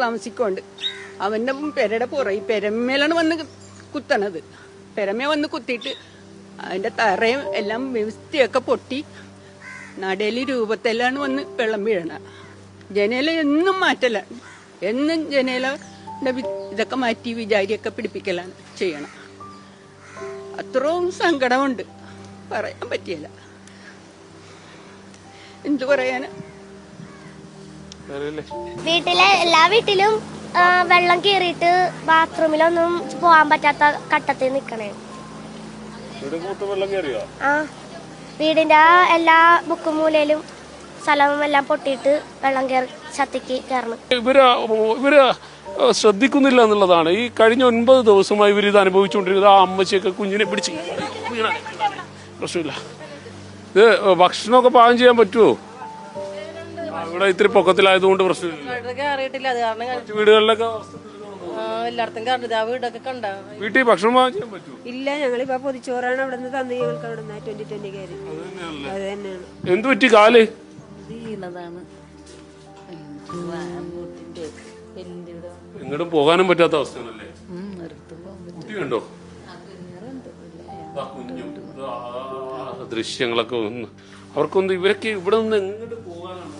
താമസിക്കുന്നുണ്ട്. അവന്റെ പെരയുടെ പുറ ഈ പെരമേലാണ് വന്ന് കുത്തണത്. പെരമേ വന്ന് കുത്തിയിട്ട് അതിന്റെ തറയും എല്ലാം വ്യവസ്ഥയൊക്കെ പൊട്ടി നടയിൽ രൂപത്തിലാണ് വന്ന് വെള്ളം വീഴണ. ജനേല എന്നും മാറ്റലാണ് എന്നും ജനലയുടെ ഇതൊക്കെ മാറ്റി വിചാരിയൊക്കെ പിടിപ്പിക്കലാണ് ചെയ്യണം. അത്രയും സങ്കടമുണ്ട്. പറയാൻ പറ്റിയല്ല. എന്തു പറയാനാ? വീട്ടിലെ എല്ലാ വീട്ടിലും വെള്ളം കയറിയിട്ട് ബാത്റൂമിലൊന്നും പോകാൻ പറ്റാത്ത കട്ടത്തിൽ നിക്കണേ. ആ വീടിന്റെ ആ എല്ലാ ബുക്കും മൂലയിലും സ്ഥലവും എല്ലാം പൊട്ടിയിട്ട് വെള്ളം കയറി ചത്തിക്ക് കയറണം ഇവർ ഇവർ ശ്രദ്ധിക്കുന്നില്ല എന്നുള്ളതാണ്. ഈ കഴിഞ്ഞ ഒൻപത് ദിവസമായി ഇവർ ഇത് അനുഭവിച്ചുകൊണ്ടിരിക്കുന്നത്. ആ അമ്മച്ചിയൊക്കെ കുഞ്ഞിനെ പിടിച്ച്. വീണ പ്രശ്നമില്ല. ഇത് ഭക്ഷണമൊക്കെ പാകം ചെയ്യാൻ പറ്റുമോ ഇവിടെ ഇത്തിരി പൊക്കത്തിലായതുകൊണ്ട് പ്രശ്നമില്ല വീട് കയറിയിട്ടില്ല. അത് കാരണം ഞാൻ- മറ്റു വീടുകളിലൊക്കെ അവസ്ഥ. ആ, എല്ലായിടത്തും കണ്ടത് ആ വീടൊക്കെ കണ്ട. വീട്ടിൽ ഭക്ഷണം വാങ്ങിക്കാൻ പറ്റുമോ? ഇല്ല ഞങ്ങളിപ്പോ പൊതിച്ചോറാണ് അവിടെ നിന്ന് തന്നെ. ഞങ്ങൾക്ക് അവിടെ നിന്ന് ട്വന്റി ട്വന്റി കയറി. അത് തന്നെയാണ്. എന്ത് പറ്റി കാൽ? അങ്ങോട്ടിന്റെ എല്ലിന്റെ ഇവിടെ എങ്ങോട്ടും പോകാനും പറ്റാത്ത അവസ്ഥയാണല്ലേ? നിർത്തും കുട്ടിയുണ്ടോ ആ കുഞ്ഞും. ഇത് ആ ദൃശ്യങ്ങളൊക്കെ ഒന്ന് അവർക്കൊന്ന് ഇവരൊക്കെ ഇവിടെ നിന്ന് എങ്ങോട്ട് പോകാനാണ്?